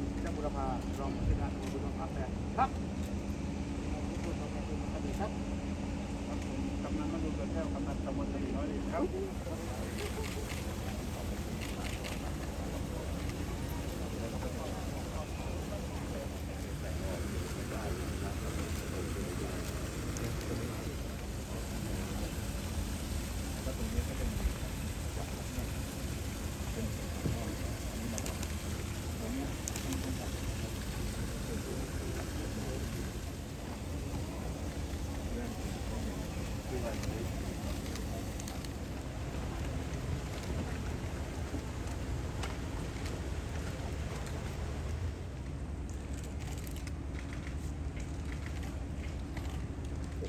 ลจังบุรพารองผู้จัดการตำบลบุรพาแปดครับผู้ตำบลบุรพาแปดครับครับผมกำนันมาดูเกิดแก้วกำนันตำบลตะลีน้อยครับ เ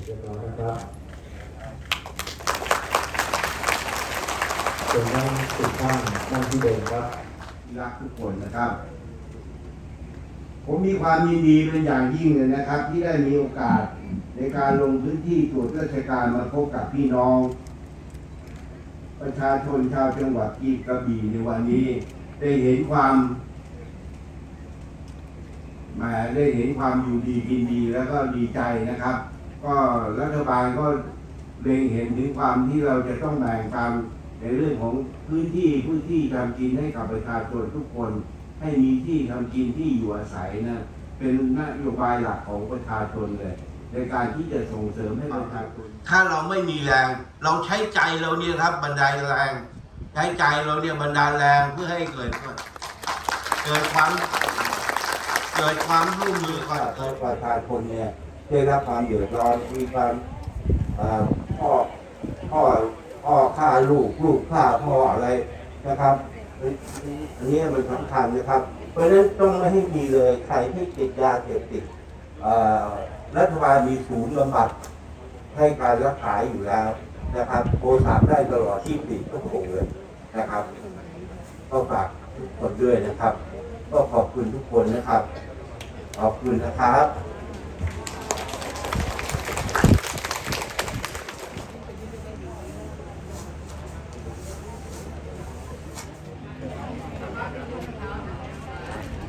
รียบร้อยนะครับส่วนนั่งติดข้างนั่งที่เดิมครับรักทุกคนนะครับ ผมมีความยินดีเป็นอย่างยิ่งเลยนะครับ ที่ได้มีโอกาสในการลงพื้นที่ตรวจราชการมาพบกับพี่น้อง ประชาชนชาวจังหวัดกีกระบี่ในวันนี้ ได้เห็นความมาได้เห็นความอยู่ดีกินดีแล้วก็ดีใจนะครับ ก็รัฐบาลก็เล็งเห็นถึงความที่เราจะต้องแบ่งปันในเรื่องของพื้นที่พื้นที่ทำกินให้กับประชาชนทุกคน ให้มีที่ทำกินที่อยู่อาศัยนะเป็นนโยบายหลักของประชาชนเลย ในการที่จะส่งเสริมให้ประชาชนถ้าเราไม่มีแรง เราใช้ใจเราเนี่ยครับบันไดแรง ใช้ใจเราเนี่ยบันดาลแรงเพื่อให้เกิดเกิดความเกิดความร่วมมือกันให้ประชาชนเนี่ย ได้รับความเดือดร้อนมีความพ่อพ่อพ่อฆ่าลูกลูกฆ่าพ่ออะไรนะครับอันนี้มันสำคัญนะครับ เพราะฉะนั้นต้องไม่ให้มีเลยใครที่ติดยาเสพติดรัฐบาลมีศูนย์บำบัดให้การรักษาอยู่แล้วนะครับโทรศัพท์ได้ตลอดที่ปิดกโมงเลยนะครับก็ฝากทุกคนด้วยนะครับ ก็ขอบคุณทุกคนนะครับ ขอบคุณนะครับ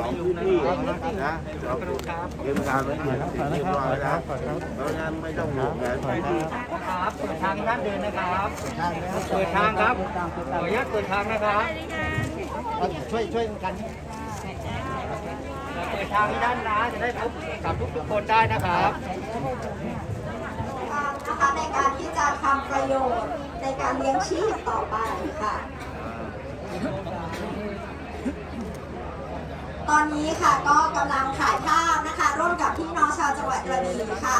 สองพื้นที่นะเราเตรียมการไว้เรียบร้อยแล้วเพราะงั้นไม่ต้องห่วงนะพื้นที่ครับเปิดทางให้ท่านเดินนะครับเปิดทางครับขออนุญาตเปิดทางนะครับช่วยช่วยกันเปิดทางให้ด้านนะจะได้พบกับทุกทุกๆคนได้นะครับในการที่จะทำประโยชน์ในการเลี้ยงชีพต่อไปค่ะ อนนี้ค่ะก็กำลังถ่ายภาพนะคะ ร่วมกับพี่น้องชาวจังหวัดกระบี่ค่ะ